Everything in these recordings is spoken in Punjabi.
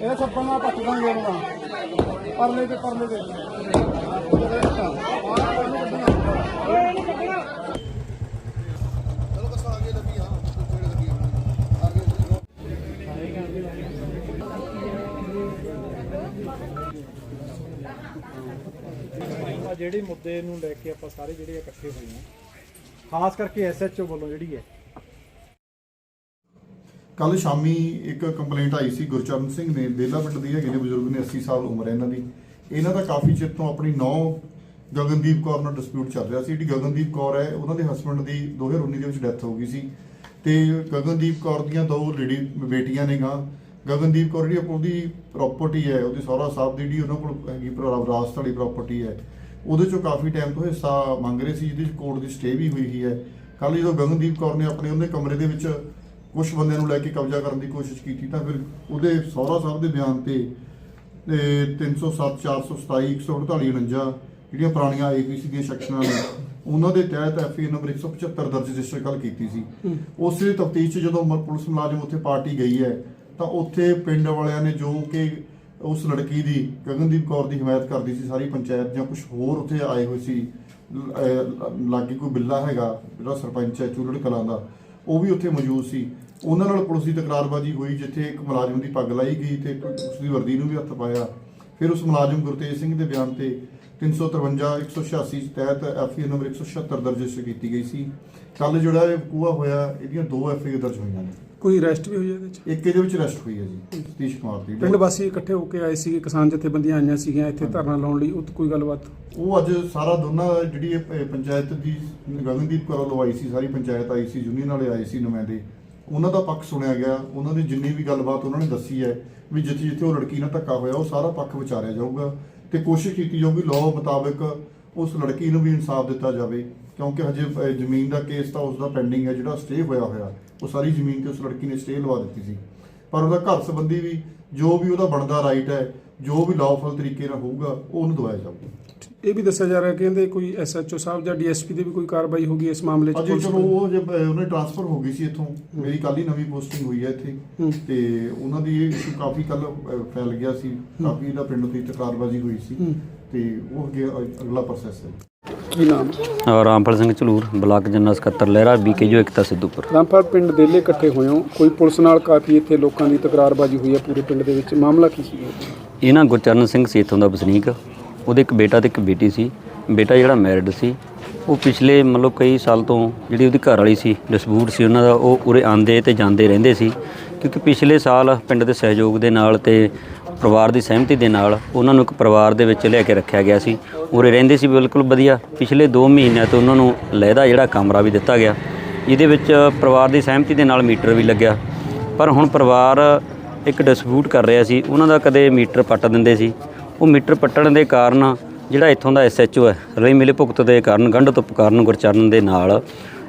ਇਹ ਛੱਪਣ ਨਾਲ ਪੱਟ ਦਾਂਗੇ ਇਹਨਾਂ ਪਰਲੇ ਤੇ ਪਰਲੇ ਤੇ ਜਿਹੜੇ ਮੁੱਦੇ ਨੂੰ ਲੈ ਕੇ ਆਪਾਂ ਸਾਰੇ ਜਿਹੜੇ ਇਕੱਠੇ ਹੋਏ ਹਾਂ ਖਾਸ ਕਰਕੇ ਐਸਐਚਓ ਵੱਲੋਂ ਜਿਹੜੀ ਹੈ ਕੱਲ ਸ਼ਾਮੀ ਇੱਕ ਕੰਪਲੇਂਟ ਆਈ ਸੀ ਗੁਰਚਰਨ ਸਿੰਘ ਨੇ, ਬੇਲਾ ਪਿੰਡ ਦੀ ਹੈਗੇ ਨੇ ਬਜ਼ੁਰਗ ਨੇ 80 ਸਾਲ ਉਮਰ ਹੈ ਇਹਨਾਂ ਦੀ। ਇਹਨਾਂ ਦਾ ਕਾਫੀ ਚਿਰ ਤੋਂ ਆਪਣੀ ਨੌ ਗਗਨਦੀਪ ਕੌਰ ਨਾਲ ਡਿਸਪਿਊਟ ਚੱਲ ਰਿਹਾ ਸੀ। ਜਿਹੜੀ ਗਗਨਦੀਪ ਕੌਰ ਹੈ, ਉਹਨਾਂ ਦੇ ਹਸਬੰਡ ਦੀ 2019 ਦੇ ਵਿੱਚ ਡੈਥ ਹੋ ਗਈ ਸੀ। ਤੇ ਗਗਨਦੀਪ ਕੌਰ ਦੀਆਂ ਦੋ ਲੇਡੀ ਬੇਟੀਆਂ ਨੇ ਗਾ ਗਗਨਦੀਪ ਕੌਰ ਜਿਹੜੀ ਉਹਦੀ ਪ੍ਰਾਪਰਟੀ ਹੈ, ਉਹਦੀ ਸਹੁਰਾ ਸਾਹਿਬ ਦੀ ਜਿਹੜੀ ਉਹਨਾਂ ਕੋਲ ਹੈਗੀ ਵਿਰਾਸਤ ਵਾਲੀ ਪ੍ਰਾਪਰਟੀ ਹੈ, ਉਹਦੇ ਚੋਂ ਕਾਫੀ ਟਾਈਮ ਤੋਂ ਹਿੱਸਾ ਮੰਗ ਰਹੇ ਸੀ, ਜਿਹਦੇ ਜਿਹਦੀ ਕੋਰਟ ਦੀ ਸਟੇ ਵੀ ਹੋਈ ਹੀ ਹੈ। ਕੱਲ ਜਦੋਂ ਗਗਨਦੀਪ ਕੌਰ ਨੇ ਆਪਣੇ ਉਹਦੇ ਕਮਰੇ ਦੇ ਵਿੱਚ ਕੁਝ ਬੰਦਿਆਂ ਨੂੰ ਲੈ ਕੇ ਕਬਜ਼ਾ ਕਰਨ ਦੀ ਕੋਸ਼ਿਸ਼ ਕੀਤੀ ਤਾਂ ਫਿਰ ਉਹਦੇ ਸਹੁਰਾ ਸਾਹਿਬ ਦੇ ਬਿਆਨ ਤੇ ਤੇ 307 427 148 49 ਜਿਹੜੀਆਂ ਪੁਰਾਣੀਆਂ ਆਈਪੀਸੀ ਦੀਆਂ ਸੈਕਸ਼ਨਾਂ ਨੇ ਉਹਨਾਂ ਦੇ ਤਹਿਤ ਐਫਏ ਨੰਬਰ 175 ਦਰਜ ਰਜਿਸਟਰ ਕੱਲ ਕੀਤੀ ਸੀ। ਉਸੇ ਤਫਤੀਸ਼ 'ਚ ਜਦੋਂ ਪੁਲਿਸ ਮੁਲਾਜ਼ਮ ਉੱਥੇ ਪਾਰਟੀ ਗਈ ਹੈ ਤਾਂ ਉੱਥੇ ਪਿੰਡ ਵਾਲਿਆਂ ਨੇ ਜੋ ਕਿ ਉਸ ਲੜਕੀ ਦੀ ਗਗਨਦੀਪ ਕੌਰ ਦੀ ਹਮਾਇਤ ਕਰਦੀ ਸੀ ਸਾਰੀ ਪੰਚਾਇਤ ਜਾਂ ਕੁਝ ਹੋਰ ਉੱਥੇ ਆਏ ਹੋਏ ਸੀ ਲਾਗੇ ਕੋਈ ਬਿੱਲਾ ਹੈਗਾ ਜਿਹੜਾ ਸਰਪੰਚ ਹੈ ਚੂਲੜ ਕਲਾਂ ਦਾ ਉਹ ਵੀ ਉੱਥੇ ਮੌਜੂਦ ਸੀ। ਉਹਨਾਂ ਨਾਲ ਪੁਲਿਸ ਦੀ ਤਕਰਾਰਬਾਜ਼ੀ ਹੋਈ, ਜਿੱਥੇ ਇੱਕ ਮੁਲਾਜ਼ਮ ਦੀ ਪੱਗ ਲਾਈ ਗਈ ਤੇ ਉਸ ਦੀ ਵਰਦੀ ਨੂੰ ਵੀ ਹੱਥ ਪਾਇਆ। ਫਿਰ ਉਸ ਮੁਲਾਜ਼ਮ ਗੁਰਤੇਜ ਸਿੰਘ ਦੇ ਬਿਆਨ ਤੇ 353 186 ਤਹਿਤ ਐਫਆਈ ਨੰਬਰ 176 ਦਰਜ ਰਜਿਸਟਰ ਕੀਤੀ ਗਈ ਸੀ। ਕੱਲ ਜਿਹੜਾ ਇਹ ਕੂਆ ਹੋਇਆ, ਇਹਦੀਆਂ ਦੋ ਐਫਆਈ ਦਰਜ ਹੋਈਆਂ ਨੇ। ਕੋਈ ਅਰੈਸਟ ਵੀ ਹੋਈ ਇਹਦੇ ਵਿੱਚ? ਇੱਕ ਇਹਦੇ ਵਿੱਚ ਅਰੈਸਟ ਹੋਈ ਹੈ ਜੀ ਸਤੀਸ਼ ਕੁਮਾਰ ਦੀ। ਪਿੰਡ ਵਾਸੀ ਇਕੱਠੇ ਹੋ ਕੇ ਆਏ ਸੀਗੇ ਕਿਸਾਨ ਜਥੇਬੰਦੀਆਂ ਆਈਆਂ ਸੀਗੀਆਂ ਇੱਥੇ ਧਰਨਾ ਲਾਉਣ ਲਈ ਉਹ ਕੋਈ ਗੱਲਬਾਤ? ਉਹ ਅੱਜ ਸਾਰਾ ਦੋਨਾਂ ਜਿਹੜੀ ਇਹ ਪ- ਪੰਚਾਇਤ ਦੀ ਗਗਨਦੀਪ ਕੌਰ ਵੱਲੋਂ ਆਈ ਸੀ ਸਾਰੀ ਪੰਚਾਇਤ ਆਈ ਸੀ ਯੂਨੀਅਨ ਵਾਲੇ ਆਏ ਸੀ ਨੁਮਾਇੰਦੇ ਉਹਨਾਂ ਦਾ ਪੱਖ ਸੁਣਿਆ ਗਿਆ ਉਹਨਾਂ ਦੀ ਜਿੰਨੀ ਵੀ ਗੱਲਬਾਤ ਉਹਨਾਂ ਨੇ ਦੱਸੀ ਹੈ ਵੀ ਜਿੱਥੇ ਜਿੱਥੇ ਉਹ ਲੜਕੀ ਨਾਲ ਧੱਕਾ ਹੋਇਆ ਉਹ ਸਾਰਾ ਪੱਖ ਵਿਚਾਰਿਆ ਜਾਊਗਾ ਤੇ ਕੋਸ਼ਿਸ਼ ਕੀਤੀ ਜਾਊਗੀ ਲਾਅ ਮੁਤਾਬਕ ਉਸ ਲੜਕੀ ਨੂੰ ਵੀ ਇਨਸਾਫ ਦਿੱਤਾ ਜਾਵੇ ਕਿਉਂਕਿ ਹਜੇ ਅ, ਜ਼ਮੀਨ ਦਾ ਕੇਸ ਤਾਂ ਉਸ ਦਾ ਪੈਂਡਿੰਗ ਹੈ ਜਿਹੜਾ ਸਟੇ ਹੋਇਆ ਹੋਇਆ। ਉਹ ਸਾਰੀ ਜ਼ਮੀਨ ਤੇ ਉਸ ਲੜਕੀ ਨੇ ਸਟੇ ਲਵਾ ਦਿੱਤੀ ਸੀ। ਪਰ ਉਹਦਾ ਘਰ ਸੰਬੰਧੀ ਵੀ ਜੋ ਵੀ ਉਹਦਾ ਬਣਦਾ ਰਾਈਟ ਹੈ ਜੋ ਵੀ ਲਾਅਫੁਲ ਤਰੀਕੇ ਨਾਲ ਹੋਊਗਾ ਉਹ ਉਹਨੂੰ ਦਵਾਇਆ ਜਾਊਗਾ। ਇਹ ਵੀ ਦੱਸਿਆ ਜਾ ਰਿਹਾ ਕਿ ਕਹਿੰਦੇ ਕੋਈ ਐਸਐਚਓ ਸਾਹਿਬ ਜਾਂ ਡੀਐਸਪੀ ਦੀ ਵੀ ਕੋਈ ਕਾਰਵਾਈ ਹੋਗੀ ਇਸ ਮਾਮਲੇ 'ਚ ਅਜੇ ਚਲੋ? ਉਹ ਜੇ ਉਹਨੇ ਟ੍ਰਾਂਸਫਰ ਹੋ ਗਈ ਸੀ ਇੱਥੋਂ। ਮੇਰੀ ਕੱਲ ਹੀ ਨਵੀਂ ਪੋਸਟਿੰਗ ਹੋਈ ਹੈ ਇੱਥੇ। ਤੇ ਉਹਨਾਂ ਦੀ ਇਹ ਇਸ਼ੂ ਕਾਫੀ ਕੱਲ ਫੈਲ ਗਿਆ ਸੀ। ਕਾਫੀ ਇਹਦਾ ਪਿੰਡ ਦੀ ਤਕਰਾਰਬਾਜ਼ੀ ਹੋਈ ਸੀ। ਤੇ ਉਹ ਅੱਗੇ ਅਗਲਾ ਪ੍ਰੋਸੈਸ ਹੈ। ਕੀ ਨਾਮ? ਅ, ਰਾਮਪਾਲ ਸਿੰਘ ਝਲੂਰ ਬਲਾਕ ਜਨਰਲ ਸਕੱਤਰ ਲਹਿਰਾ ਬੀਕੇਯੂ ਏਕਤਾ ਸਿੱਧੂਪੁਰ। ਰਾਮਪਾਲ ਪਿੰਡ ਦੇਲੇ ਇਕੱਠੇ ਹੋਏ ਹੋ। ਕੋਈ ਪੁਲਿਸ ਨਾਲ ਕਾਫੀ ਇੱਥੇ ਲੋਕਾਂ ਦੀ ਤਕਰਾਰਬਾਜ਼ੀ ਹੋਈ ਹੈ ਪੂਰੇ ਪਿੰਡ ਦੇ ਵਿੱਚ। ਮਾਮਲਾ ਕੀ ਸੀ? ਇਹ ਨਾ ਗੁਰਚਰਨ ਸਿੰਘ ਸੀ ਇੱਥੋਂ ਦਾ ਵਸਨੀਕ। ਉਹਦੇ ਇੱਕ ਬੇਟਾ ਤੇ ਇੱਕ ਬੇਟੀ ਸੀ। ਬੇਟਾ ਜਿਹੜਾ ਮੈਰਿਡ ਸੀ। ਉਹ ਪਿਛਲੇ ਮਤਲਬ ਕਈ ਸਾਲ ਤੋਂ ਜਿਹੜੀ ਉਹਦੀ ਘਰ ਵਾਲੀ ਸੀ ਡਿਸਪਿਊਟ ਸੀ ਉਹਨਾਂ ਦਾ ਉਹ ਉਰੇ ਆਂਦੇ ਤੇ ਜਾਂਦੇ ਰਹਿੰਦੇ ਸੀ। ਕਿਉਂਕਿ ਪਿਛਲੇ ਸਾਲ ਪਿੰਡ ਦੇ ਸਹਿਯੋਗ ਦੇ ਨਾਲ ਤੇ ਪਰਿਵਾਰ ਦੀ ਸਹਿਮਤੀ ਦੇ ਨਾਲ ਉਹਨਾਂ ਨੂੰ ਇੱਕ ਪਰਿਵਾਰ ਦੇ ਵਿੱਚ ਲੈ ਕੇ ਰੱਖਿਆ ਗਿਆ ਸੀ। ਉਰੇ ਰਹਿੰਦੇ ਸੀ ਬਿਲਕੁਲ ਵਧੀਆ। ਪਿਛਲੇ 2 ਮਹੀਨਿਆਂ ਤੋਂ ਉਹਨਾਂ ਨੂੰ ਲਹਿਦਾ ਜਿਹੜਾ ਕਮਰਾ ਵੀ ਦਿੱਤਾ ਗਿਆ। ਇਹਦੇ ਵਿੱਚ ਪਰਿਵਾਰ ਦੀ ਸਹਿਮਤੀ ਦੇ ਨਾਲ ਮੀਟਰ ਵੀ ਲੱਗਿਆ। ਪਰ ਹੁਣ ਪਰਿਵਾਰ ਇੱਕ ਡਿਸਪਿਊਟ ਕਰ ਰਿਹਾ ਸੀ। ਉਹਨਾਂ ਦਾ ਕਦੇ ਮੀਟਰ ਪੱਟ ਦਿੰਦੇ ਸੀ। ਉਹ ਮੀਟਰ ਪੱਟਣ ਦੇ ਕਾਰਨ ਜਿਹੜਾ ਇੱਥੋਂ ਦਾ ਐਸਐਚਓ ਹੈ, ਰਲੀ ਮਿਲੇ ਭੁਗਤ ਦੇ ਕਾਰਨ, ਗੰਢ ਤੋਂ ਕਾਰਨ, ਗੁਰਚਰਨ ਦੇ ਨਾਲ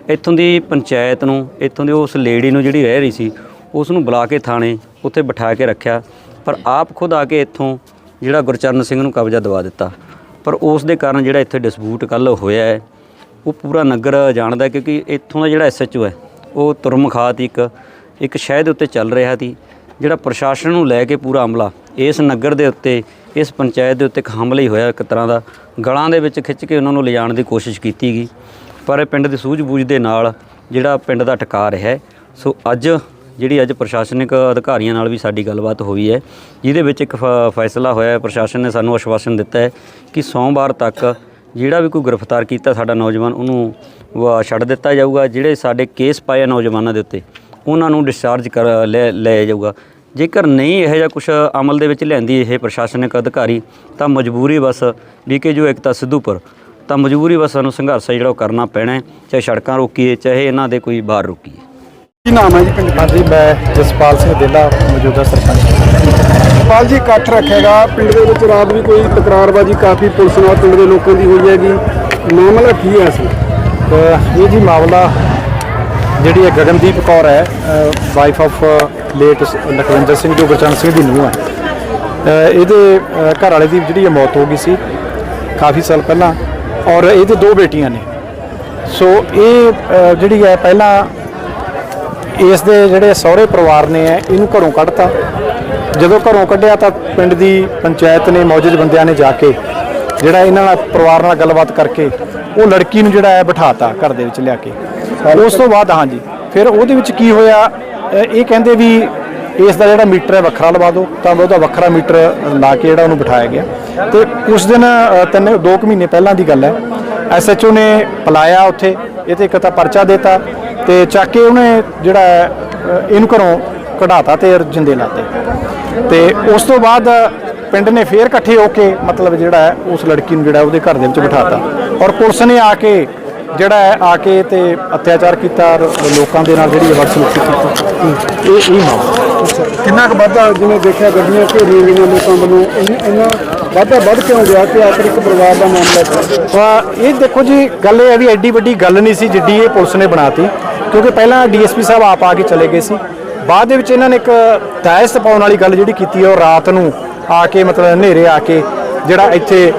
ਇੱਥੋਂ ਦੀ ਪੰਚਾਇਤ ਨੂੰ, ਇੱਥੋਂ ਦੀ ਉਸ ਲੇਡੀ ਨੂੰ ਜਿਹੜੀ ਰਹਿ ਰਹੀ ਸੀ, ਉਸ ਨੂੰ ਬੁਲਾ ਕੇ ਥਾਣੇ ਉੱਥੇ ਬਿਠਾ ਕੇ ਰੱਖਿਆ। ਪਰ ਆਪ ਖੁਦ ਆ ਕੇ ਇੱਥੋਂ ਜਿਹੜਾ ਗੁਰਚਰਨ ਸਿੰਘ ਨੂੰ ਕਬਜ਼ਾ ਦਵਾ ਦਿੱਤਾ। ਪਰ ਉਸ ਦੇ ਕਾਰਨ ਜਿਹੜਾ ਇੱਥੇ ਡਿਸਪਿਊਟ ਕੱਲ ਹੋਇਆ ਹੈ, ਉਹ ਪੂਰਾ ਨਗਰ ਜਾਣਦਾ ਕਿਉਂਕਿ ਇੱਥੋਂ ਦਾ ਜਿਹੜਾ ਐਸਐਚਓ ਹੈ, ਉਹ ਤੁਰਮਖਾਤ ਇੱਕ ਇੱਕ ਸ਼ਹਿਰ ਦੇ ਉੱਤੇ ਚੱਲ ਰਿਹਾ ਸੀ, ਜਿਹੜਾ ਪ੍ਰਸ਼ਾਸਨ ਨੂੰ ਲੈ ਕੇ ਪੂਰਾ ਅਮਲਾ ਇਸ ਨਗਰ ਦੇ ਉੱਤੇ, ਇਸ ਪੰਚਾਇਤ ਦੇ ਉੱਤੇ ਇੱਕ ਹਮਲਾ ਹੀ ਹੋਇਆ ਇੱਕ ਤਰ੍ਹਾਂ ਦਾ। ਗਲਾਂ ਦੇ ਵਿੱਚ ਖਿੱਚ ਕੇ ਉਹਨਾਂ ਨੂੰ ਲਿਜਾਣ ਦੀ ਕੋਸ਼ਿਸ਼ ਕੀਤੀ ਗਈ। ਪਰ ਪਿੰਡ ਦੀ ਸੂਝ-ਬੂਝ ਦੇ ਨਾਲ ਜਿਹੜਾ ਪਿੰਡ ਦਾ ਟਿਕਾ ਰਿਹਾ ਸੋ ਅੱਜ ਜਿਹੜੀ ਅੱਜ ਪ੍ਰਸ਼ਾਸਨਿਕ ਅਧਿਕਾਰੀਆਂ ਨਾਲ ਵੀ ਸਾਡੀ ਗੱਲਬਾਤ ਹੋਈ ਹੈ, ਜਿਹਦੇ ਵਿੱਚ ਇੱਕ ਫ- ਫੈਸਲਾ ਹੋਇਆ ਹੈ, ਪ੍ਰਸ਼ਾਸਨ ਨੇ ਸਾਨੂੰ ਆਸ਼ਵਾਸਨ ਦਿੱਤਾ ਹੈ ਕਿ ਸੋਮਵਾਰ ਤੱਕ ਜਿਹੜਾ ਵੀ ਕੋਈ ਗ੍ਰਿਫਤਾਰ ਕੀਤਾ ਸਾਡਾ ਨੌਜਵਾਨ ਉਹਨੂੰ ਵਾ- ਛੱਡ ਦਿੱਤਾ ਜਾਊਗਾ। ਜਿਹੜੇ ਸਾਡੇ ਕੇਸ ਪਾਏ ਆ ਨੌਜਵਾਨਾਂ ਦੇ ਉੱਤੇ, ਉਹਨਾਂ ਨੂੰ ਡਿਸਚਾਰਜ ਕਰ, ਲੈ ਲੈ ਜਾਊਗਾ। ਜੇਕਰ ਨਹੀਂ ਇਹੋ ਜਿਹਾ ਕੁਝ ਅਮਲ ਦੇ ਵਿੱਚ ਲਿਆਂਦੀ ਇਹ ਪ੍ਰਸ਼ਾਸਨਿਕ ਅਧਿਕਾਰੀ, ਤਾਂ ਮਜਬੂਰੀ ਬਸ ਡੀਕੇ ਜੋ ਇਕਤਾ ਸਿੱਧੂਪੁਰ ਤਾਂ ਮਜਬੂਰੀ ਬਸ ਸਾਨੂੰ ਸੰਘਰਸ਼ ਜਿਹੜਾ ਉਹ ਕਰਨਾ ਪੈਣਾ ਚਾਹੇ ਸੜਕਾਂ ਰੋਕੀਏ, ਚਾਹੇ ਇਹਨਾਂ ਦੇ ਕੋਈ ਬਾਹਰ ਰੋਕੀਏ। ਕੀ ਨਾਮ ਹੈ ਜੀ ਪਿੰਡ? ਦਾ ਹਾਂਜੀ ਮੈਂ ਜਸਪਾਲ ਸਿੰਘ ਦੇਲਾ ਮੌਜੂਦਾ ਸਰਪੰਚ। ਪਾਲ ਜੀ ਇਕੱਠ ਰੱਖੇਗਾ ਪਿੰਡ ਦੇ ਵਿੱਚ ਰਾਤ ਵੀ ਕੋਈ ਤਕਰਾਰਬਾਜ਼ੀ ਕਾਫੀ ਪੁਲਿਸ ਨਾਲ ਪਿੰਡ ਦੇ ਲੋਕਾਂ ਦੀ ਹੋਈ ਹੈਗੀ। ਮਾਮਲਾ ਕੀ ਹੈ ਸੀ? ਇਹ ਜੀ ਮਾਮਲਾ ਜਿਹੜੀ ਹੈ ਗਗਨਦੀਪ ਕੌਰ ਹੈ wife of late Lakhwinder Singh ਜੋ ਗੁਰਚਰਨ ਸਿੰਘ ਦੀ ਨੂੰਹ ਹੈ। ਇਹਦੇ ਘਰ ਵਾਲੇ ਦੀ ਜਿਹੜੀ ਹੈ ਮੌਤ ਹੋ ਗਈ ਸੀ ਕਾਫੀ ਸਾਲ ਪਹਿਲਾਂ ਔਰ ਇਹਦੇ ਦੋ ਬੇਟੀਆਂ ਨੇ। ਸੋ ਇਹ ਅ, ਜਿਹੜੀ ਹੈ ਪਹਿਲਾਂ ਇਸ ਦੇ ਜਿਹੜੇ ਸਹੁਰੇ ਪਰਿਵਾਰ ਨੇ ਹੈ ਇਹਨੂੰ ਘਰੋਂ ਕੱਢਤਾ। ਜਦੋਂ ਘਰੋਂ ਕੱਢਿਆ ਤਾਂ ਪਿੰਡ ਦੀ ਪੰਚਾਇਤ ਨੇ, ਮੌਜੂਦ ਬੰਦਿਆਂ ਨੇ ਜਾ ਕੇ ਜਿਹੜਾ ਇਹਨਾਂ ਨਾਲ ਪਰਿਵਾਰ ਨਾਲ ਗੱਲਬਾਤ ਕਰਕੇ ਉਹ ਲੜਕੀ ਨੂੰ ਜਿਹੜਾ ਹੈ ਬਿਠਾਤਾ ਘਰ ਦੇ ਵਿੱਚ ਲਿਆ ਕੇ। ਉਸ ਤੋਂ ਬਾਅਦ ਹਾਂਜੀ, ਫਿਰ ਉਹਦੇ ਵਿੱਚ ਕੀ ਹੋਇਆ? ਇਹ ਕਹਿੰਦੇ ਵੀ ਇਸ ਦਾ ਜਿਹੜਾ ਮੀਟਰ ਹੈ ਵੱਖਰਾ ਲਵਾ ਦਿਓ, ਤਾਂ ਉਹਦਾ ਵੱਖਰਾ ਮੀਟਰ ਲਾ ਕੇ ਜਿਹੜਾ ਉਹਨੂੰ ਬਿਠਾਇਆ ਗਿਆ। ਤੇ ਉਸ ਦਿਨ ਤਿੰਨ, ਦੋ ਕੁ ਮਹੀਨੇ ਪਹਿਲਾਂ ਦੀ ਗੱਲ ਹੈ ਐਸਐਚਓ ਨੇ ਪਲਾਇਆ ਉੱਥੇ, ਇਹ ਤੇ ਇੱਕ ਤਾਂ ਪਰਚਾ ਦਿੱਤਾ ਤੇ ਚੱਕ ਕੇ ਉਹਨੇ ਜਿਹੜਾ ਇਹਨੂੰ ਘਰੋਂ ਕਢਾਤਾ ਤੇ ਜਿੰਦੇ ਲਾਤੇ। ਤੇ ਉਸ ਤੋਂ ਬਾਅਦ ਪਿੰਡ ਨੇ ਫੇਰ ਇਕੱਠੇ ਹੋ ਕੇ ਮਤਲਬ ਜਿਹੜਾ ਉਸ ਲੜਕੀ ਨੂੰ ਜਿਹੜਾ ਉਹਦੇ ਘਰ ਦੇ ਵਿੱਚ ਬਿਠਾਤਾ। ਔਰ ਪੁਲਿਸ ਨੇ ਆ ਕੇ ਜਿਹੜਾ ਆ ਕੇ ਤੇ ਅਤਿਆਚਾਰ ਕੀਤਾ ਲੋਕਾਂ ਦੇ ਨਾਲ ਜਿਹੜੀ ਹੈ ਬਦਸਲੂਕੀ ਕੀਤੀ। ਇਹ ਇਹ ਮਾਮਲਾ। ਕਿੰਨਾ ਕੁ ਵਾਧਾ ਜਿਵੇਂ ਦੇਖਿਆ ਗੱਡੀਆਂ ਘੇਰੀਆਂ ਗਈਆਂ ਲੋਕਾਂ ਵੱਲੋਂ ਇੰਨੀ- ਇੰਨਾ ਵਾਧਾ ਵੱਧ ਕਿਉਂ ਗਿਆ ਕਿ ਆਖਰ ਇੱਕ ਪਰਿਵਾਰ ਦਾ ਮਾਮਲਾ ਹੈ ਇਹ ਦੇਖੋ ਜੀ ਗੱਲ ਇਹ ਹੈ ਵੀ ਐਡੀ ਵੱਡੀ ਗੱਲ ਨਹੀਂ ਸੀ ਜਿੱਡੀ ਇਹ ਪੁਲਿਸ ਨੇ ਬਣਾਤੀ। ਕਿਉਂਕਿ ਪਹਿਲਾਂ ਡੀਐਸਪੀ ਸਾਹਿਬ ਆਪ ਆ ਕੇ ਚਲੇ ਗਏ ਸੀ। ਬਾਅਦ ਦੇ ਵਿੱਚ ਇਹਨਾਂ ਨੇ ਇੱਕ ਤੈਸਤ ਪਾਉਣ ਵਾਲੀ ਗੱਲ ਜਿਹੜੀ ਕੀਤੀ ਹੈ ਉਹ ਰਾਤ ਨੂੰ ਆ ਕੇ ਮਤਲਬ ਹਨੇਰੇ ਆ ਕੇ ਜਿਹੜਾ ਇੱਥੇ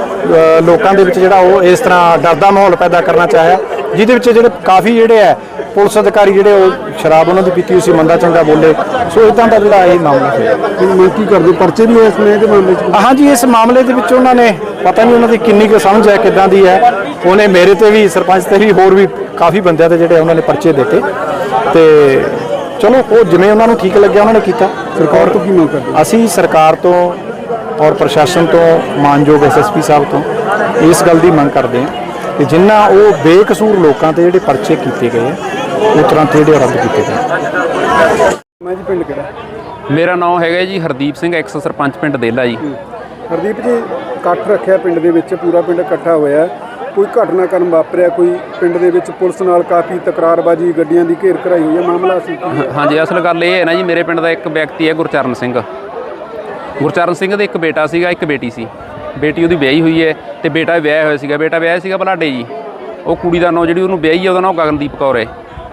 ਲੋਕਾਂ ਦੇ ਵਿੱਚ ਜਿਹੜਾ ਉਹ ਇਸ ਤਰ੍ਹਾਂ ਡਰ ਦਾ ਮਾਹੌਲ ਪੈਦਾ ਕਰਨਾ ਚਾਹਿਆ ਜਿਹਦੇ ਵਿੱਚ ਜਿਹੜੇ ਕਾਫੀ ਜਿਹੜੇ ਹੈ ਪੁਲਿਸ ਅਧਿਕਾਰੀ ਜਿਹੜੇ ਉਹ ਸ਼ਰਾਬ ਉਹਨਾਂ ਦੀ ਪੀਤੀ ਹੋਈ ਸੀ ਮੰਦਾ ਚੰਗਾ ਬੋਲੇ। ਸੋ ਇਦਾਂ ਦਾ ਜਿਹੜਾ ਇਹ ਮਾਮਲਾ ਹੁਣ ਮੰਗ ਕੀ ਕਰਦੇ ਪਰਚੇ ਵੀ ਇਸ ਨੇ ਮਾਮਲੇ 'ਚ ਹਾਂਜੀ ਇਸ ਮਾਮਲੇ ਦੇ ਵਿੱਚ ਉਹਨਾਂ ਨੇ ਪਤਾ ਨਹੀਂ ਉਹਨਾਂ ਦੀ ਕਿੰਨੀ ਕੁ ਸਮਝ ਹੈ ਕਿੱਦਾਂ ਦੀ ਹੈ। ਉਹਨੇ ਮੇਰੇ ਤੇ ਵੀ ਸਰਪੰਚ ਤੇ ਵੀ ਹੋਰ ਵੀ ਕਾਫੀ ਬੰਦਿਆਂ ਤੇ ਜਿਹੜੇ ਉਹਨਾਂ ਨੇ ਪਰਚੇ ਦਿੱਤੇ। ਤੇ ਚਲੋ ਉਹ ਜਿਵੇਂ ਉਹਨਾਂ ਨੂੰ ਠੀਕ ਲੱਗਿਆ ਉਹਨਾਂ ਨੇ ਕੀਤਾ। ਸਰਕਾਰ ਤੋਂ ਕੀ ਮੰਗ ਕਰਦੇ? ਅਸੀਂ ਸਰਕਾਰ ਤੋਂ ਔਰ ਪ੍ਰਸ਼ਾਸਨ ਤੋਂ ਮਾਨਯੋਗ ਐਸਐਸਪੀ ਸਾਹਿਬ ਤੋਂ ਇਸ ਗੱਲ ਦੀ ਮੰਗ ਕਰਦੇ ਹਾਂ ਕਿ ਜਿਨ੍ਹਾਂ ਉਹ ਬੇਕਸੂਰ ਲੋਕਾਂ ਤੇ ਜਿਹੜੇ ਪਰਚੇ ਕੀਤੇ ਗਏ ਆ, ਉਹ ਤੁਰੰਤ ਜਿਹੜੇ ਰੱਦ ਕੀਤੇ ਜਾਣ ਮੈਂ ਜੀ ਪਿੰਡ ਕਿਹੜਾ? ਮੇਰਾ ਨਾਮ ਹੈਗਾ ਜੀ ਹਰਦੀਪ ਸਿੰਘ ਐਕਸ ਸਰਪੰਚ ਪਿੰਡ ਦੇਲਾ ਜੀ। ਹਰਦੀਪ ਜੀ ਇਕੱਠ ਰੱਖਿਆ ਪਿੰਡ ਦੇ ਵਿੱਚ ਪੂਰਾ ਪਿੰਡ ਇਕੱਠਾ ਹੋਇਆ। ਕੋਈ ਘਟਨਾਕ੍ਰਮ ਵਾਪਰਿਆ, ਕੋਈ ਪਿੰਡ ਦੇ ਵਿੱਚ ਪੁਲਿਸ ਨਾਲ ਕਾਫੀ ਤਕਰਾਰਬਾਜੀ, ਗੱਡੀਆਂ ਦੀ ਘੇਰ ਘਰਾਈ ਹੋਈ ਹੈ, ਮਾਮਲਾ ਸੀ ਕੀ? ਹਾਂਜੀ, ਅਸਲ ਗੱਲ ਇਹ ਹੈ ਨਾ ਜੀ, ਮੇਰੇ ਪਿੰਡ ਦਾ ਇੱਕ ਵਿਅਕਤੀ ਹੈ ਗੁਰਚਰਨ ਸਿੰਘ। ਗੁਰਚਰਨ ਸਿੰਘ ਦੇ ਇੱਕ ਬੇਟਾ ਸੀਗਾ, ਇੱਕ ਬੇਟੀ ਸੀ। ਬੇਟੀ ਉਹਦੀ ਵਿਆਹੀ ਹੋਈ ਹੈ ਤੇ ਬੇਟਾ ਵਿਆਹਿਆ ਹੋਇਆ ਸੀਗਾ। ਬੇਟਾ ਵਿਆਹਿਆ ਸੀਗਾ ਬਲਾਡੇ ਜੀ। ਉਹ ਕੁੜੀ ਦਾ ਨਾਂ ਜਿਹੜੀ ਉਹਨੂੰ ਵਿਆਹੀ ਹੈ, ਉਹਦਾ ਨਾਂ ਗਗਨਦੀਪ ਕੌਰ ਹੈ।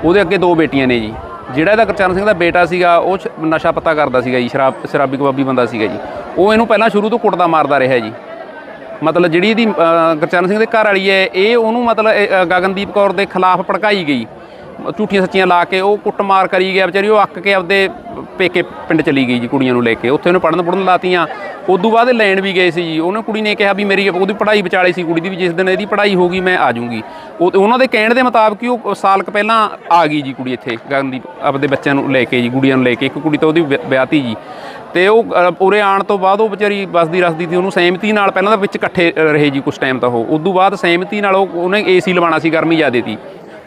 ਉਹਦੇ ਅੱਗੇ ਦੋ ਬੇਟੀਆਂ ਨੇ ਜੀ। ਜਿਹੜਾ ਇਹਦਾ ਗੁਰਚਰਨ ਸਿੰਘ ਦਾ ਬੇਟਾ ਸੀਗਾ, ਉਹ ਸ਼- ਨਸ਼ਾ ਪੱਤਾ ਕਰਦਾ ਸੀਗਾ ਜੀ, ਸ਼ਰਾਬ ਸ਼ਰਾਬੀ ਕਬਾਬੀ ਬੰਦਾ ਸੀਗਾ ਜੀ। ਉਹ ਇਹਨੂੰ ਪਹਿਲਾਂ ਸ਼ੁਰੂ ਤੋਂ ਕੁੱਟਦਾ ਮਾਰਦਾ ਰਿਹਾ ਜੀ। ਮਤਲਬ ਜਿਹੜੀ ਇਹਦੀ ਅ, ਗੁਰਚਰਨ ਸਿੰਘ ਦੇ ਘਰ ਵਾਲੀ ਹੈ ਇਹ ਉਹਨੂੰ ਮਤਲਬ ਗਗਨਦੀਪ ਕੌਰ ਦੇ ਖਿਲਾਫ ਭੜਕਾਈ ਗਈ। ਝੂਠੀਆਂ ਸੱਚੀਆਂ ਲਾ ਕੇ ਉਹ ਕੁੱਟਮਾਰ ਕਰੀ ਗਿਆ ਵਿਚਾਰੀ ਉਹ ਅੱਕ ਕੇ ਆਪਦੇ ਪੇਕੇ ਪਿੰਡ ਚਲੀ ਗਈ ਜੀ ਕੁੜੀਆਂ ਨੂੰ ਲੈ ਕੇ। ਉੱਥੇ ਉਹਨੇ ਪੜਨ ਪੜਨ ਲਾਤੀਆਂ। ਉਦੋਂ ਬਾਅਦ ਇਹ ਲੈਣ ਵੀ ਗਏ ਸੀ ਜੀ। ਉਹਨੇ ਕੁੜੀ ਨੇ ਕਿਹਾ ਵੀ ਮੇਰੀ ਉਹਦੀ ਪੜ੍ਹਾਈ ਵਿਚਾਲੇ ਸੀ ਕੁੜੀ ਦੀ ਵੀ ਜਿਸ ਦਿਨ ਇਹਦੀ ਪੜ੍ਹਾਈ ਹੋ ਗਈ ਮੈਂ ਆ ਜਾਊਂਗੀ। ਉਹਨਾਂ ਦੇ ਕਹਿਣ ਦੇ ਮੁਤਾਬਕ ਉਹ ਸਾਲ ਕੁ ਪਹਿਲਾਂ ਆ ਗਈ ਜੀ ਕੁੜੀ ਇੱਥੇ ਗਗਨਦੀਪ ਆਪਦੇ ਬੱਚਿਆਂ ਨੂੰ ਲੈ ਕੇ ਜੀ ਗੁੜੀਆਂ ਨੂੰ ਲੈ ਕੇ। ਇੱਕ ਕੁੜੀ ਤਾਂ ਉਹਦੀ ਵਿ- ਵਿਆਹਤੀ ਜੀ। ਤੇ ਉਹ ਉਰੇ ਆਉਣ ਤੋਂ ਬਾਅਦ ਉਹ ਵਿਚਾਰੀ ਬਸਦੀ ਰਸਦੀ ਸੀ ਉਹਨੂੰ ਸਹਿਮਤੀ ਨਾਲ ਪਹਿਲਾਂ ਤਾਂ ਵਿੱਚ ਇਕੱਠੇ ਰਹੇ ਜੀ ਕੁਝ ਟਾਈਮ ਤਾਂ ਉਹ। ਉਦੋਂ ਬਾਅਦ ਸਹਿਮਤੀ ਨਾਲ ਉਹ ਉਹਨੇ ਏਸੀ ਲਵਾਉਣਾ ਸੀ ਗਰਮੀ ਜ਼ਿਆਦੇ ਸੀ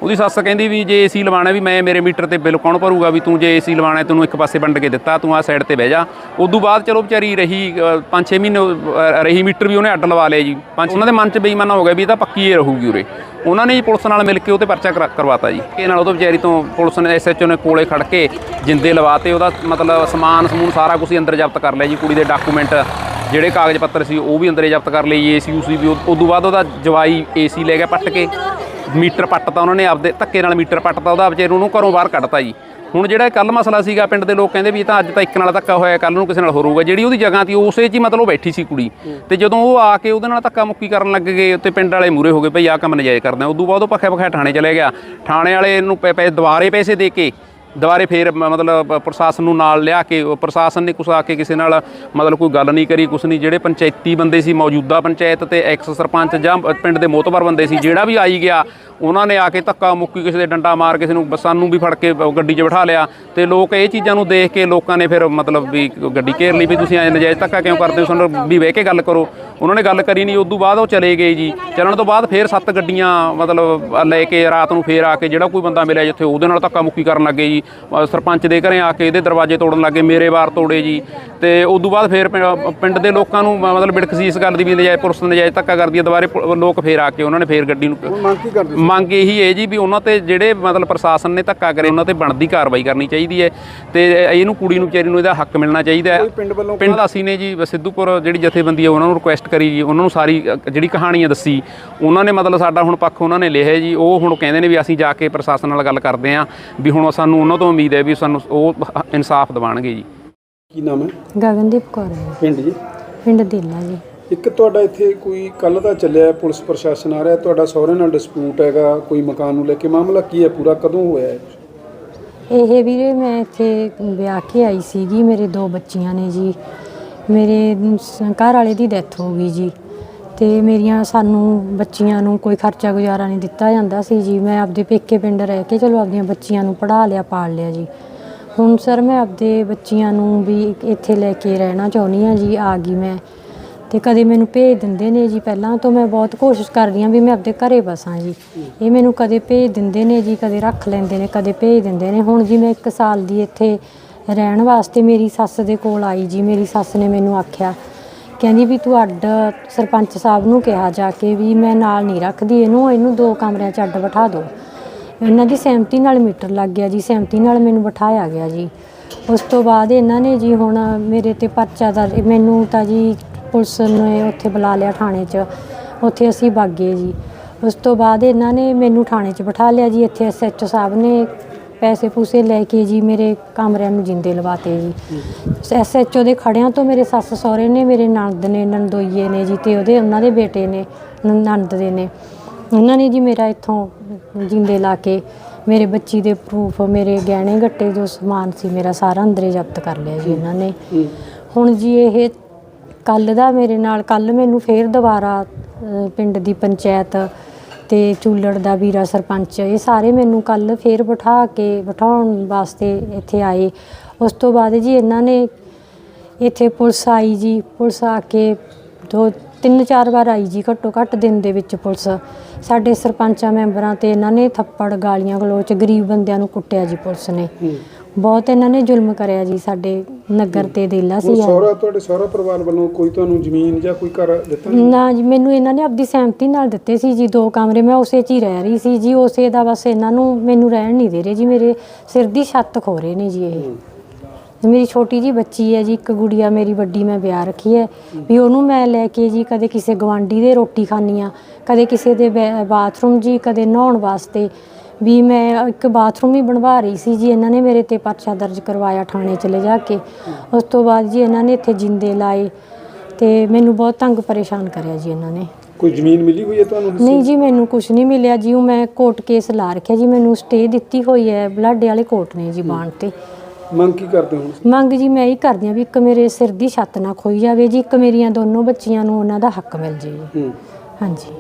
ਉਹਦੀ ਸੱਸ ਕਹਿੰਦੀ ਵੀ ਜੇ ਏਸੀ ਲਵਾਉਣਾ ਵੀ ਮੈਂ ਮੇਰੇ ਮੀਟਰ ਤੇ ਬਿੱਲ ਕੌਣ ਭਰੂਗਾ ਵੀ ਤੂੰ ਜੇ ਏਸੀ ਲਵਾਉਣਾ ਹੈ, ਤੈਨੂੰ ਇੱਕ ਪਾਸੇ ਵੰਡ ਕੇ ਦਿੱਤਾ ਤੂੰ ਆਹ ਸਾਈਡ ਤੇ ਬਹਿ ਜਾ। ਉਦੋਂ ਬਾਅਦ ਚਲੋ ਵਿਚਾਰੀ ਰਹੀ 5-6 ਮਹੀਨੇ ਰਹੀ ਮੀਟਰ ਵੀ ਉਹਨੇ ਅੱਡ ਲਵਾ ਲਿਆ ਜੀ। ਪੰਜ ਉਹਨਾਂ ਦੇ ਮਨ 'ਚ ਬੇਈਮਾਨਾ ਹੋ ਗਿਆ ਵੀ ਇਹ ਤਾਂ ਪੱਕੀ ਹੀ ਰਹੂਗੀ ਉਰੇ। ਉਹਨਾਂ ਨੇ ਜੀ ਪੁਲਿਸ ਨਾਲ ਮਿਲ ਕੇ ਉਹ ਤੇ ਪਰਚਾ ਕਰਾ- ਕਰਵਾਤਾ ਜੀ। ਇਹ ਨਾਲ ਉਹਦੇ ਵਿਚਾਰੀ ਤੋਂ ਪੁਲਿਸ ਨੇ ਐਸਐਚਓ ਨੇ ਕੋਲੇ ਖੜ ਕੇ ਜਿੰਦੇ ਲਵਾਤੇ, ਉਹਦਾ ਮਤਲਬ ਸਮਾਨ ਸਮੂਨ ਸਾਰਾ ਕੁਝ ਅੰਦਰ ਜ਼ਬਤ ਕਰ ਲਿਆ ਜੀ, ਕੁੜੀ ਦੇ ਡਾਕੂਮੈਂਟ, ਜਿਹੜੇ ਕਾਗਜ਼ ਪੱਤਰ ਸੀ ਉਹ ਵੀ ਅੰਦਰੇ ਜ਼ਬਤ ਕਰ ਲਏ ਏਸੀ ਯੂਸੀ ਵੀ, ਉਹ- ਤੋਂ ਬਾਅਦ ਉਹਦਾ ਜਵਾਈ ਏਸੀ ਲੈ ਗਿਆ ਪੱਟ ਕੇ, ਮੀਟਰ ਪੱਟਤਾ ਉਹਨਾਂ ਨੇ, ਆਪਦੇ ਧੱਕੇ ਨਾਲ ਮੀਟਰ ਪੱਟਤਾ, ਉਹਦਾ ਵਿਚਾਰੇ ਨੂੰ ਉਹਨੂੰ ਘਰੋਂ ਬਾਹਰ ਕੱਢਤਾ ਜੀ। ਹੁਣ ਜਿਹੜਾ ਕੱਲ ਮਸਲਾ ਸੀਗਾ ਪਿੰਡ ਦੇ ਲੋਕ ਕਹਿੰਦੇ ਵੀ ਇਹ ਤਾਂ ਅੱਜ ਤਾਂ ਇੱਕ ਨਾਲ ਧੱਕਾ ਹੋਇਆ ਕੱਲ ਨੂੰ ਕਿਸੇ ਨਾਲ ਹੋਰ ਹੋਊਗਾ। ਜਿਹੜੀ ਉਹਦੀ ਜਗ੍ਹਾ ਤੀ ਉਸੇ 'ਚ ਹੀ ਮਤਲਬ ਬੈਠੀ ਸੀ ਕੁੜੀ। ਤੇ ਜਦੋਂ ਉਹ ਆ ਕੇ ਉਹਦੇ ਨਾਲ ਧੱਕਾ ਮੁੱਕੀ ਕਰਨ ਲੱਗ ਗਏ ਤੇ ਪਿੰਡ ਵਾਲੇ ਮੂਰੇ ਹੋ ਗਏ ਭਈ ਆਹ ਕੰਮ ਨਜਾਇਜ਼ ਕਰਦੇ ਆ ਉਦੋਂ ਬਾਅਦ ਉਹ ਪੱਖੇ ਪੱਖੇ ਥਾਣੇ ਚਲੇ ਗਿਆ। ਥਾਣੇ ਵਾਲੇ ਨੂੰ ਪੈ ਪੈ ਦੁਬਾਰੇ ਪੈਸੇ ਦੇ ਕੇ ਦੁਬਾਰੇ ਫੇਰ ਮਤਲਬ ਪ੍ਰਸ਼ਾਸਨ ਨੂੰ ਨਾਲ ਲਿਆ ਕੇ ਪ੍ਰਸ਼ਾਸਨ ਨੇ ਕੁਛ ਆ ਕੇ ਕਿਸੇ ਨਾਲ ਮਤਲਬ ਕੋਈ ਗੱਲ ਨਹੀਂ ਕਰੀ, ਕੁਛ ਨਹੀਂ। ਜਿਹੜੇ ਪੰਚਾਇਤੀ ਬੰਦੇ ਸੀ, ਮੌਜੂਦਾ ਪੰਚਾਇਤ ਤੇ ਐਕਸ ਸਰਪੰਚ ਜਾਂ ਪਿੰਡ ਦੇ ਮੋਤਬਰ ਬੰਦੇ ਸੀ, ਜਿਹੜਾ ਵੀ ਆਈ ਗਿਆ, ਉਹਨਾਂ ਨੇ ਆ ਕੇ ਧੱਕਾ ਮੁੱਕੀ ਕਿਸੇ ਦੇ ਡੰਡਾ ਮਾਰ ਕਿਸੇ ਨੂੰ ਸਾਨੂੰ ਵੀ ਫੜ ਕੇ ਗੱਡੀ 'ਚ ਬਿਠਾ ਲਿਆ। ਤੇ ਲੋਕ ਇਹ ਚੀਜ਼ਾਂ ਨੂੰ ਦੇਖ ਕੇ ਲੋਕਾਂ ਨੇ ਫਿਰ ਮਤਲਬ ਵੀ ਗੱਡੀ ਘੇਰ ਲਈ ਵੀ ਤੁਸੀਂ ਐ ਨਜਾਇਜ਼ ਧੱਕਾ ਕਿਉਂ ਕਰਦੇ ਹੋ? ਸਾਨੂੰ ਵੀ ਬਹਿ ਕੇ ਗੱਲ ਕਰੋ। ਉਹਨਾਂ ਨੇ ਗੱਲ ਕਰੀ ਨਹੀਂ ਉਦੋਂ ਬਾਅਦ ਉਹ ਚਲੇ ਗਏ ਜੀ। ਚੱਲਣ ਤੋਂ ਬਾਅਦ ਫੇਰ ਸੱਤ ਗੱਡੀਆਂ ਮਤਲਬ ਲੈ ਕੇ ਰਾਤ ਨੂੰ ਫੇਰ ਆ ਕੇ ਜਿਹੜਾ ਕੋਈ ਬੰਦਾ ਮਿਲਿਆ ਜਿੱਥੇ ਉਹਦੇ ਨਾਲ ਧੱਕਾ ਮੁੱਕੀ ਕਰਨ ਲੱਗੇ ਜੀ। ਸਰਪੰਚ ਦੇ ਘਰੇ ਆ ਕੇ ਇਹਦੇ ਦਰਵਾਜ਼ੇ ਤੋੜਨ ਲੱਗੇ ਮੇਰੇ ਵਾਰ ਤੋੜੇ ਜੀ। ਤੇ ਉਦੋਂ ਬਾਅਦ ਫੇਰ ਪਿੰਡ ਦੇ ਲੋਕਾਂ ਨੂੰ ਮਤਲਬ ਬਿੜਕ ਸੀ ਇਸ ਗੱਲ ਦੀ ਵੀ ਨਜਾਇਜ਼ ਪੁਲਿਸ ਨਜਾਇਜ਼ ਧੱਕਾ ਕਰਦੀ ਹੈ ਦੁਬਾਰੇ ਲੋਕ ਫੇਰ ਆ ਕੇ ਉਹਨਾਂ ਨੇ ਫੇਰ ਗੱਡੀ ਨੂੰ ਮੰਗ ਕੀ ਕਰਦੇ ਮੰਗ ਇਹੀ ਹੈ ਜੀ ਵੀ ਉਹਨਾਂ ਤੇ ਜਿਹੜੇ ਮਤਲਬ ਪ੍ਰਸ਼ਾਸਨ ਨੇ ਧੱਕਾ ਕਰੇ ਉਹਨਾਂ ਤੇ ਬਣਦੀ ਕਾਰਵਾਈ ਕਰਨੀ ਚਾਹੀਦੀ ਹੈ। ਤੇ ਇਹਨੂੰ ਕੁੜੀ ਨੂੰ ਵਿਚਾਰੀ ਨੂੰ ਇਹਦਾ ਹੱਕ ਮਿਲਣਾ ਚਾਹੀਦਾ ਹੈ। ਪਿੰਡ ਵੱਲੋਂ ਪਿੰਡ ਅਸੀਂ ਨੇ ਜੀ ਸਿੱਧੂਪੁਰ ਜਿਹੜੀ ਜਥੇਬੰਦੀ ਹੈ ਉਹਨਾਂ ਨੂੰ ਰਿਕੁਐਸਟ ਕਰੀ ਜੀ ਉਹਨਾਂ ਨੂੰ ਸਾਰੀ ਜਿਹੜੀ ਕਹਾਣੀ ਹੈ ਦੱਸੀ ਉਹਨਾਂ ਨੇ ਮਤਲਬ ਸਾਡਾ ਹੁਣ ਪੱਖ ਉਹਨਾਂ ਨੇ ਲਿਆ ਜੀ ਉਹ ਹੁਣ ਕਹਿੰਦੇ ਨੇ ਵੀ ਅਸੀਂ ਜਾ ਕੇ ਪ੍ਰਸ਼ਾਸਨ ਨਾਲ ਗੱਲ ਕਰਦੇ ਹਾਂ ਵੀ ਹੁਣ ਸਾਨੂੰ ਉਹਨਾਂ ਤੋਂ ਉਮੀਦ ਹੈ ਵੀ ਸਾਨੂੰ ਉਹ ਇਨਸਾਫ ਦਿਵਾਣਗੇ ਜੀ। ਕੀ ਨਾਮ ਹੈ? ਗਗਨਦੀਪ ਕੌਰ ਹੈ ਪਿੰਡ ਜੀ? ਪਿੰਡ ਦੇਲਾ ਜੀ। ਇੱਕ ਤੁਹਾਡਾ ਇੱਥੇ ਕੋਈ ਕੱਲ ਦਾ ਚੱਲਿਆ ਹੈ, ਪੁਲਿਸ ਪ੍ਰਸ਼ਾਸਨ ਆ ਰਿਹਾ ਤੁਹਾਡਾ ਸਹੁਰੇ ਨਾਲ ਡਿਸਪਿਊਟ ਹੈਗਾ ਕੋਈ ਮਕਾਨ ਨੂੰ ਲੈ ਕੇ ਮਾਮਲਾ ਕੀ ਹੈ ਪੂਰਾ ਕਦੋਂ ਹੋਇਆ ਹੈ? ਇਹ ਵੀਰੇ ਮੈਂ ਇੱਥੇ ਵਿਆਹ ਕੇ ਆਈ ਸੀਗੀ ਮੇਰੇ ਦੋ ਬੱਚੀਆਂ ਨੇ ਜੀ। ਮੇਰੇ ਸ- ਘਰ ਵਾਲੇ ਦੀ ਡੈਥ ਹੋ ਗਈ ਜੀ। ਤੇ ਮੇਰੀਆਂ ਸਾਨੂੰ ਬੱਚੀਆਂ ਨੂੰ ਕੋਈ ਖਰਚਾ ਗੁਜ਼ਾਰਾ ਨਹੀਂ ਦਿੱਤਾ ਜਾਂਦਾ ਸੀ ਜੀ। ਮੈਂ ਆਪਦੇ ਪੇਕੇ ਪਿੰਡ ਰਹਿ ਕੇ ਚਲੋ ਆਪਦੀਆਂ ਬੱਚੀਆਂ ਨੂੰ ਪੜ੍ਹਾ ਲਿਆ, ਪਾਲ ਲਿਆ ਜੀ। ਹੁਣ ਸਰ ਮੈਂ ਆਪਦੇ ਬੱਚੀਆਂ ਨੂੰ ਵੀ ਇੱਥੇ ਲੈ ਕੇ ਰਹਿਣਾ ਚਾਹੁੰਦੀ ਹਾਂ ਜੀ, ਆ ਗਈ ਮੈਂ। ਤੇ ਕਦੇ ਮੈਨੂੰ ਭੇਜ ਦਿੰਦੇ ਨੇ ਜੀ। ਪਹਿਲਾਂ ਤੋਂ ਮੈਂ ਬਹੁਤ ਕੋਸ਼ਿਸ਼ ਕਰਦੀ ਰਹੀ ਹਾਂ ਵੀ ਮੈਂ ਆਪਦੇ ਘਰੇ ਬਸਾਂ ਜੀ। ਇਹ ਮੈਨੂੰ ਕਦੇ ਭੇਜ ਦਿੰਦੇ ਨੇ ਜੀ, ਕਦੇ ਰੱਖ ਲੈਂਦੇ ਨੇ, ਕਦੇ ਭੇਜ ਦਿੰਦੇ ਨੇ। ਹੁਣ ਜੀ ਮੈਂ 1 ਸਾਲ ਦੀ ਇੱਥੇ ਰਹਿਣ ਵਾਸਤੇ ਮੇਰੀ ਸੱਸ ਦੇ ਕੋਲ ਆਈ ਜੀ। ਮੇਰੀ ਸੱਸ ਨੇ ਮੈਨੂੰ ਆਖਿਆ, ਕਹਿੰਦੀ ਵੀ ਤੂੰ ਅੱਡ ਸਰਪੰਚ ਸਾਹਿਬ ਨੂੰ ਕਿਹਾ ਜਾ ਕੇ ਵੀ ਮੈਂ ਨਾਲ ਨਹੀਂ ਰੱਖਦੀ ਇਹਨੂੰ ਇਹਨੂੰ ਦੋ ਕਮਰਿਆਂ 'ਚ ਅੱਡ ਬਿਠਾ ਦਿਓ ਇਹਨਾਂ ਦੀ ਸਹਿਮਤੀ ਨਾਲ ਮੀਟਰ ਲੱਗ ਗਿਆ ਜੀ, ਸਹਿਮਤੀ ਨਾਲ ਮੈਨੂੰ ਬਿਠਾਇਆ ਗਿਆ ਜੀ। ਉਸ ਤੋਂ ਬਾਅਦ ਇਹਨਾਂ ਨੇ ਜੀ ਹੁਣ ਮੇਰੇ ਤੇ ਪਰਚਾ ਦਰਜ, ਮੈਨੂੰ ਤਾਂ ਜੀ ਪੁਲਿਸ ਨੇ ਉੱਥੇ ਬੁਲਾ ਲਿਆ ਥਾਣੇ 'ਚ, ਉੱਥੇ ਅਸੀਂ ਬਾਗੇ ਜੀ। ਉਸ ਤੋਂ ਬਾਅਦ ਇਹਨਾਂ ਨੇ ਮੈਨੂੰ ਥਾਣੇ 'ਚ ਬਿਠਾ ਲਿਆ ਜੀ, ਇੱਥੇ ਐਸਐਚਓ ਸਾਹਿਬ ਨੇ ਪੈਸੇ ਪੂਸੇ ਲੈ ਕੇ ਜੀ, ਮੇਰੇ ਕਮਰਿਆਂ ਨੂੰ ਜਿੰਦੇ ਲਵਾਤੇ ਜੀ। ਐਸਐਚਓ ਦੇ ਖੜਿਆਂ ਤੋਂ ਮੇਰੇ ਸੱਸ ਸਹੁਰੇ ਨੇ, ਮੇਰੇ ਨਣਦ ਨੇ ਨੰਦੋਈਏ ਨੇ ਜੀ ਤੇ ਉਹਦੇ, ਉਹਨਾਂ ਦੇ ਬੇਟੇ ਨੇ, ਨ- ਨਣਦ ਦੇ ਨੇ। ਉਹਨਾਂ ਨੇ ਜੀ ਮੇਰਾ ਇੱਥੋਂ ਜਿੰਦੇ ਲਾ ਕੇ ਮੇਰੇ ਬੱਚੀ ਦੇ ਪ੍ਰੂਫ ਮੇਰੇ ਗਹਿਣੇ ਗੱਟੇ ਜੋ ਸਮਾਨ ਸੀ ਮੇਰਾ ਸਾਰਾ ਅੰਦਰੇ ਜ਼ਬਤ ਕਰ ਲਿਆ ਜੀ ਇਹਨਾਂ ਨੇ। ਹੁਣ ਜੀ ਇਹ ਕੱਲ ਦਾ ਮੇਰੇ ਨਾਲ ਕੱਲ ਮੈਨੂੰ ਫੇਰ ਦੁਬਾਰਾ ਪਿੰਡ ਦੀ ਪੰਚਾਇਤ ਤੇ ਚੂਲੜ ਦਾ ਵੀਰਾ ਸਰਪੰਚ, ਇਹ ਸਾਰੇ ਮੈਨੂੰ ਕੱਲ ਫੇਰ ਬਿਠਾ ਕੇ ਬਿਠਾਉਣ ਵਾਸਤੇ ਇੱਥੇ ਆਏ। ਉਸ ਤੋਂ ਬਾਅਦ ਜੀ ਇਹਨਾਂ ਨੇ ਇੱਥੇ ਪੁਲਿਸ ਆਈ ਜੀ, ਪੁਲਿਸ ਆ ਕੇ ਦੋ, ਤਿੰਨ ਚਾਰ ਵਾਰ ਆਈ ਜੀ, ਘੱਟੋ ਘੱਟ ਦਿਨ ਦੇ ਵਿੱਚ ਪੁਲਿਸ। ਸਾਡੇ ਸਰਪੰਚਾਂ ਮੈਂਬਰਾਂ ਤੇ ਇਹਨਾਂ ਨੇ ਥੱਪੜ, ਗਾਲੀਆਂ, ਗਲੋਚ, ਗਰੀਬ ਬੰਦਿਆਂ ਨੂੰ ਕੁੱਟਿਆ ਜੀ ਪੁਲਿਸ ਨੇ। ਬਹੁਤ ਇਹਨਾਂ ਨੇ ਜ਼ੁਲਮ ਕਰਿਆ ਜੀ ਸਾਡੇ ਨਗਰ ਤੇ ਦੇਲਾ ਸੀ ਸਹੁਰਾ ਤੁਹਾਡੇ ਸਹੁਰਾ ਪਰਿਵਾਰ ਵੱਲੋਂ ਕੋਈ ਤੁਹਾਨੂੰ ਜ਼ਮੀਨ ਜਾਂ ਕੋਈ ਘਰ ਦਿੱਤਾ ਨਾ ਜੀ ਮੈਨੂੰ ਇਹਨਾਂ ਨੇ ਆਪਦੀ ਸਹਿਮਤੀ ਨਾਲ ਦਿੱਤੇ ਸੀ ਜੀ ਦੋ ਕਮਰੇ ਮੈਂ ਉਸੇ 'ਚ ਹੀ ਰਹਿ ਰਹੀ ਸੀ ਜੀ ਉਸੇ ਦਾ ਬਸ ਇਹਨਾਂ ਨੂੰ ਮੈਨੂੰ ਰਹਿਣ ਨਹੀਂ ਦੇ ਰਹੇ ਜੀ ਮੇਰੇ ਸਿਰ ਦੀ ਛੱਤ ਖੋ ਰਹੇ ਨੇ ਜੀ ਇਹ। ਮੇਰੀ ਛੋਟੀ ਜੀ ਬੱਚੀ ਹੈ ਜੀ ਇੱਕ ਗੁੜੀਆ ਮੇਰੀ ਵੱਡੀ ਮੈਂ ਵਿਆਹ ਰੱਖੀ ਹੈ। ਵੀ ਉਹਨੂੰ ਮੈਂ ਲੈ ਕੇ ਜੀ ਕਦੇ ਕਿਸੇ ਗਵਾਂਢੀ ਦੇ ਰੋਟੀ ਖਾਣੀ ਆ ਕਦੇ ਕਿਸੇ ਦੇ ਬਾਥਰੂਮ ਜੀ ਕਦੇ ਨਹਾਉਣ ਵਾਸਤੇ। ਵੀ ਮੈਂ ਇੱਕ ਬਾਥਰੂਮ ਹੀ ਬਣਵਾ ਰਹੀ ਸੀ ਜੀ ਇਹਨਾਂ ਨੇ ਮੇਰੇ ਤੇ ਪਰਚਾ ਦਰਜ ਕਰਵਾਇਆ ਥਾਣੇ ਚ ਲੈ ਜਾ ਕੇ। ਉਸ ਤੋਂ ਬਾਅਦ ਜੀ ਇਹਨਾਂ ਨੇ ਇੱਥੇ ਜਿੰਦੇ ਲਾਏ ਤੇ ਮੈਨੂੰ ਬਹੁਤ ਤੰਗ ਪਰੇਸ਼ਾਨ ਕਰਿਆ ਜੀ ਇਹਨਾਂ ਨੇ। ਕੋਈ ਜ਼ਮੀਨ ਮਿਲੀ ਹੋਈ ਹੈ ਤੁਹਾਨੂੰ ਨਹੀਂ ਜੀ ਮੈਨੂੰ ਕੁਝ ਨਹੀਂ ਮਿਲਿਆ ਜੀ ਉਹ ਮੈਂ ਕੋਰਟ ਕੇਸ ਲਾ ਰੱਖਿਆ ਜੀ ਮੈਨੂੰ ਸਟੇ ਦਿੱਤੀ ਹੋਈ ਹੈ ਬਲਾਡੇ ਵਾਲੇ ਕੋਰਟ ਨੇ ਜੀ ਬਾਣ ਤੇ। ਮੰਗ ਕੀ ਕਰਦੇ ਹੋ ਹੁਣ ਮੰਗ ਜੀ ਮੈਂ ਇਹ ਕਰਦੀ ਹਾਂ ਵੀ ਇੱਕ ਮੇਰੇ ਸਿਰ ਦੀ ਛੱਤ ਨਾ ਖੋਈ ਜਾਵੇ ਜੀ ਇੱਕ ਮੇਰੀਆਂ ਦੋਨੋਂ ਬੱਚੀਆਂ ਨੂੰ ਉਹਨਾਂ ਦਾ ਹੱਕ ਮਿਲ ਜੇ ਜੀ। ਹੂੰ। ਹਾਂਜੀ।